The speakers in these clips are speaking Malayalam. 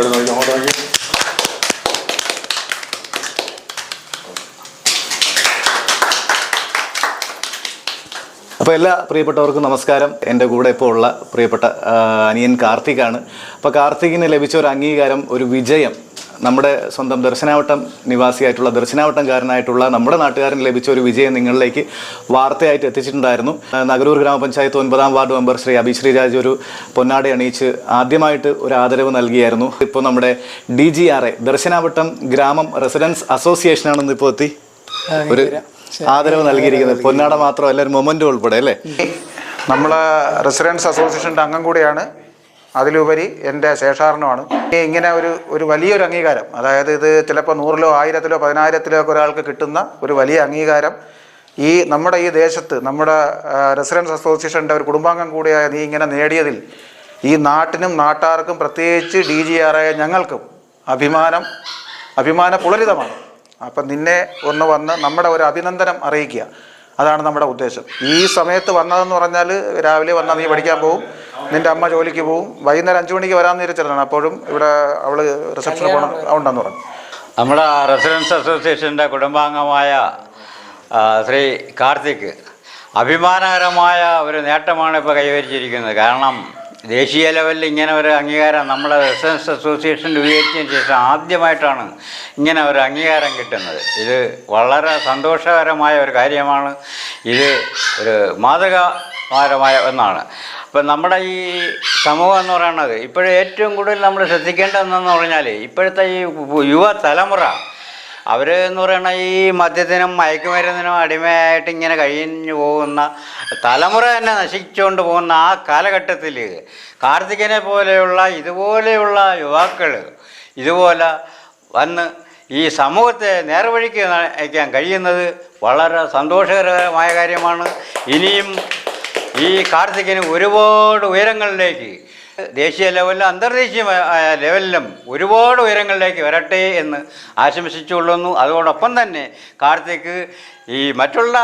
എടുത്ത് നോക്കി അങ്ങോട്ട് നോക്കി അപ്പോൾ എല്ലാ പ്രിയപ്പെട്ടവർക്കും നമസ്കാരം. എന്റെ കൂടെ ഇപ്പോൾ ഉള്ള പ്രിയപ്പെട്ട അനിയൻ കാർത്തികാണ്. അപ്പോൾ കാർത്തികിന് ലഭിച്ച ഒരു അംഗീകാരം ഒരു വിജയം നമ്മുടെ സ്വന്തം ദർശനാവട്ടം നിവാസിയായിട്ടുള്ള ദർശനാവട്ടംകാരനായിട്ടുള്ള നമ്മുടെ നാട്ടുകാരന് ലഭിച്ച ഒരു വിജയം നിങ്ങളിലേക്ക് വാർത്തയായിട്ട് എത്തിച്ചിട്ടുണ്ടായിരുന്നു. നഗരൂർ ഗ്രാമപഞ്ചായത്ത് ഒൻപതാം വാർഡ് മെമ്പർ ശ്രീ അഭിശ്രീ രാജ് ഒരു പൊന്നാട അണിയിച്ച് ആദ്യമായിട്ട് ഒരു ആദരവ് നൽകിയായിരുന്നു. ഇപ്പോൾ നമ്മുടെ ഡി ജി ആർ എ ദർശനാവട്ടം ഗ്രാമം റെസിഡൻസ് അസോസിയേഷനാണെന്ന് ഇപ്പോൾ എത്തി. ഒരു ആദരവ് നൽകിയിരിക്കുന്നത് പൊന്നാട മാത്രമല്ല ഒരു മൊമെന്റ് ഉൾപ്പെടെ അല്ലേ? നമ്മൾ റെസിഡൻസ് അസോസിയേഷന്റെ അംഗം കൂടിയാണ് അതിലുപരി എന്റെ ശേഷാറിനുമാണ് ഇങ്ങനെ ഒരു ഒരു വലിയൊരു അംഗീകാരം അതായത് ഇത് ചിലപ്പോൾ നൂറിലോ ആയിരത്തിലോ പതിനായിരത്തിലോ ഒക്കെ ഒരാൾക്ക് കിട്ടുന്ന ഒരു വലിയ അംഗീകാരം ഈ നമ്മുടെ ഈ ദേശത്ത് നമ്മുടെ റെസിഡൻസ് അസോസിയേഷന്റെ ഒരു കുടുംബാംഗം കൂടിയായ നീ ഇങ്ങനെ നേടിയതിൽ ഈ നാട്ടിനും നാട്ടാർക്കും പ്രത്യേകിച്ച് ഡി ജി ആറായ ഞങ്ങൾക്കും അഭിമാനം അഭിമാന പുളരിതമാണ്. അപ്പം നിന്നെ ഒന്ന് വന്ന് നമ്മുടെ ഒരു അഭിനന്ദനം അറിയിക്കുക. അതാണ് നമ്മുടെ ഉദ്ദേശം. ഈ സമയത്ത് വന്നതെന്ന് പറഞ്ഞാൽ രാവിലെ വന്നാൽ നീ പഠിക്കാൻ പോകും നിന്റെ അമ്മ ജോലിക്ക് പോവും. വൈകുന്നേരം അഞ്ചു മണിക്ക് വരാമെന്ന് വിചാരിച്ചിട്ടാണ് അപ്പോഴും ഇവിടെ അവൾ റിസപ്ഷന് പോകണം ഉണ്ടെന്ന് പറഞ്ഞു. നമ്മുടെ റെസിഡൻസ് അസോസിയേഷന്റെ കുടുംബാംഗമായ ശ്രീ കാർത്തിക് അഭിമാനകരമായ ഒരു നേട്ടമാണ് ഇപ്പോൾ കൈവരിച്ചിരിക്കുന്നത്. കാരണം ദേശീയ ലെവലിൽ ഇങ്ങനെ ഒരു അംഗീകാരം നമ്മുടെ റെസിഡൻസ് അസോസിയേഷൻ രൂപീകരിച്ചതിന് ശേഷം ആദ്യമായിട്ടാണ് ഇങ്ങനെ ഒരു അംഗീകാരം കിട്ടുന്നത്. ഇത് വളരെ സന്തോഷകരമായ ഒരു കാര്യമാണ്. ഇത് ഒരു മാതൃകാപരമായ ഒന്നാണ്. അപ്പം നമ്മുടെ ഈ സമൂഹം എന്ന് പറയുന്നത് ഇപ്പോഴും ഏറ്റവും കൂടുതൽ നമ്മൾ ശ്രദ്ധിക്കേണ്ടതെന്ന് പറഞ്ഞാൽ ഇപ്പോഴത്തെ ഈ യുവ തലമുറ അവർ എന്ന് പറയുന്ന ഈ മദ്യത്തിനും മയക്കുമരുന്നിനും അടിമയായിട്ട് ഇങ്ങനെ കഴിഞ്ഞു പോകുന്ന തലമുറ തന്നെ നശിച്ചുകൊണ്ട് പോകുന്ന ആ കാലഘട്ടത്തിൽ കാർത്തികനെ പോലെയുള്ള ഇതുപോലെയുള്ള യുവാക്കൾ ഇതുപോലെ വന്ന് ഈ സമൂഹത്തെ നേർവഴിക്ക് നയിക്കാൻ കഴിയുന്നത് വളരെ സന്തോഷകരമായ കാര്യമാണ്. ഇനിയും ഈ കാർത്തികന് ഒരുപാട് ഉയരങ്ങളിലേക്ക് ദേശീയ ലെവലിലും അന്തർദേശീയ ലെവലിലും ഒരുപാട് ഉയരങ്ങളിലേക്ക് വരട്ടെ എന്ന് ആശംസിച്ചുകൊള്ളുന്നു. അതോടൊപ്പം തന്നെ കാർത്തിക് ഈ മറ്റുള്ള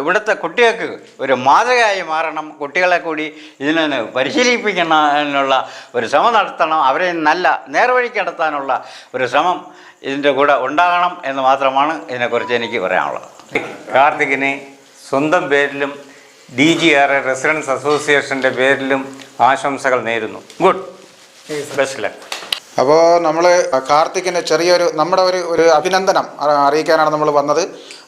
ഇവിടുത്തെ കുട്ടികൾക്ക് ഒരു മാതൃകയായി മാറണം. കുട്ടികളെ കൂടി ഇതിനെ പരിശീലിപ്പിക്കാനുള്ള ഒരു ശ്രമം നടത്തണം. അവരെ നല്ല നേർവഴിക്ക് നടത്താനുള്ള ഒരു ശ്രമം ഇതിന്റെ കൂടെ ഉണ്ടാകണം എന്ന് മാത്രമാണ് ഇതിനെക്കുറിച്ച് എനിക്ക് പറയാനുള്ളത്. കാർത്തികിന് സ്വന്തം പേരിലും D G R A residence അസോസിയേഷന്റെ പേരിലും ആശംസകൾ നേരുന്നു. ഗുഡ്. ബെസ്റ്റ് ലക്ക് അപ്പോൾ നമ്മൾ കാർത്തിക്കിന് ചെറിയൊരു നമ്മുടെ ഒരു ഒരു അഭിനന്ദനം അറിയിക്കാനാണ് നമ്മൾ വന്നത്.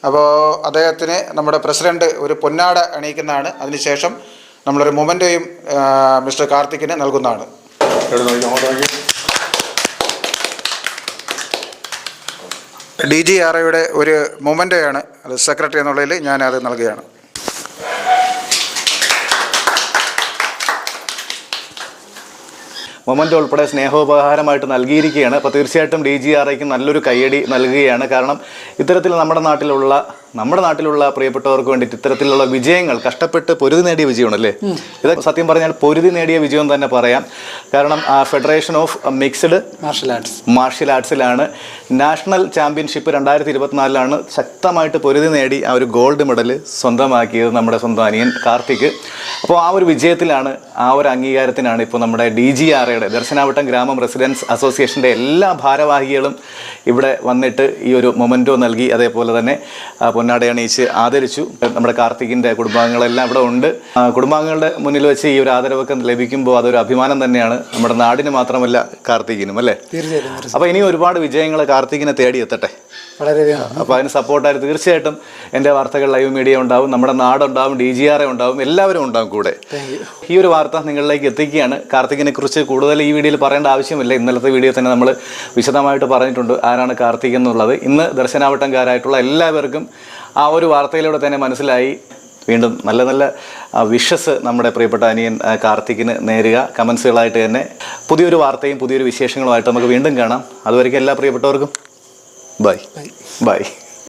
അപ്പോൾ അദ്ദേഹത്തിന് നമ്മുടെ പ്രസിഡന്റ് ഒരു പൊന്നാട അണിയിക്കുന്നതാണ്. അതിനുശേഷം നമ്മളൊരു മൊമെന്റെയും മിസ്റ്റർ കാർത്തിക്കിന് നൽകുന്നതാണ്. ഡി ജി ആർ ഐയുടെ ഒരു മൊമെന്റെയാണ് അത് സെക്രട്ടറി എന്നുള്ളതിൽ ഞാൻ അത് നൽകുകയാണ്. മൊമെന്റ് ഉൾപ്പെടെ സ്നേഹോപഹാരമായിട്ട് നൽകിയിരിക്കുകയാണ്. അപ്പോൾ തീർച്ചയായിട്ടും ഡി ജി ആർ ഐക്ക് നല്ലൊരു കയ്യടി നൽകുകയാണ്. കാരണം ഇത്തരത്തിൽ നമ്മുടെ നാട്ടിലുള്ള നമ്മുടെ നാട്ടിലുള്ള പ്രിയപ്പെട്ടവർക്ക് വേണ്ടിയിട്ട് ഇത്തരത്തിലുള്ള വിജയങ്ങൾ കഷ്ടപ്പെട്ട് പൊരുതി നേടിയ വിജയമാണ് അല്ലേ ഇത് സത്യം പറഞ്ഞാൽ പൊരുതി നേടിയ വിജയം തന്നെ പറയാം. കാരണം federation of mixed martial arts martial ആർട്സിലാണ് national championship രണ്ടായിരത്തി ഇരുപത്തിനാലിലാണ് ശക്തമായിട്ട് പൊരുതി നേടി ആ ഒരു ഗോൾഡ് മെഡൽ സ്വന്തമാക്കിയത് നമ്മുടെ സ്വന്തം അനിയൻ കാർത്തിക്. അപ്പോൾ ആ ഒരു വിജയത്തിലാണ് ആ ഒരു അംഗീകാരത്തിനാണ് ഇപ്പോൾ നമ്മുടെ ഡി ജി ആർ എയുടെ ദർശനാവട്ടം ഗ്രാമം റെസിഡൻസ് അസോസിയേഷന്റെ എല്ലാ ഭാരവാഹികളും ഇവിടെ വന്നിട്ട് ഈ ഒരു മൊമെന്റോ നൽകി. അതേപോലെ തന്നെ ആ, പൊന്നാട അണിയിച്ച് ആദരിച്ചു. നമ്മുടെ കാർത്തികിന്റെ കുടുംബാംഗങ്ങളെല്ലാം ഇവിടെ ഉണ്ട്. കുടുംബാംഗങ്ങളുടെ മുന്നിൽ വെച്ച് ഈ ഒരു ആദരവൊക്കെ ലഭിക്കുമ്പോൾ അതൊരു അഭിമാനം തന്നെയാണ്. നമ്മുടെ നാടിന് മാത്രമല്ല കാർത്തികിനും അല്ലേ? തീർച്ചയായിട്ടും അപ്പൊ അപ്പോൾ ഇനി ഒരുപാട് വിജയങ്ങൾ കാർത്തികിനെ തേടി എത്തട്ടെ? വളരെയധികം. അപ്പോൾ അതിന് സപ്പോർട്ടായിട്ട് തീർച്ചയായിട്ടും എന്റെ വാർത്തകൾ ലൈവ് മീഡിയ ഉണ്ടാവും നമ്മുടെ നാടുണ്ടാവും ഡി ജി ആർ ഉണ്ടാവും എല്ലാവരും ഉണ്ടാവും കൂടെ. ഈ ഒരു വാർത്ത നിങ്ങളിലേക്ക് എത്തിക്കുകയാണ്. കാർത്തികിനെ കുറിച്ച് കൂടുതൽ ഈ വീഡിയോയിൽ പറയേണ്ട ആവശ്യമില്ല. ഇന്നലത്തെ വീഡിയോ തന്നെ നമ്മൾ വിശദമായിട്ട് പറഞ്ഞിട്ടുണ്ട് ആരാണ് കാർത്തിക് എന്നുള്ളത്. ഇന്ന് ദർശനാവട്ടംകാരായിട്ടുള്ള എല്ലാവർക്കും ആ ഒരു വാർത്തയിലൂടെ തന്നെ മനസ്സിലായി. വീണ്ടും നല്ല നല്ല വിഷസ് നമ്മുടെ പ്രിയപ്പെട്ട അനിയൻ കാർത്തിക്കിന് നേരുക. കമൻസുകളായിട്ട് തന്നെ പുതിയൊരു വാർത്തയും പുതിയൊരു വിശേഷങ്ങളുമായിട്ട് നമുക്ക് വീണ്ടും കാണാം. അതുവരെയ്ക്കും എല്ലാ പ്രിയപ്പെട്ടവർക്കും. ബൈ. ബൈ.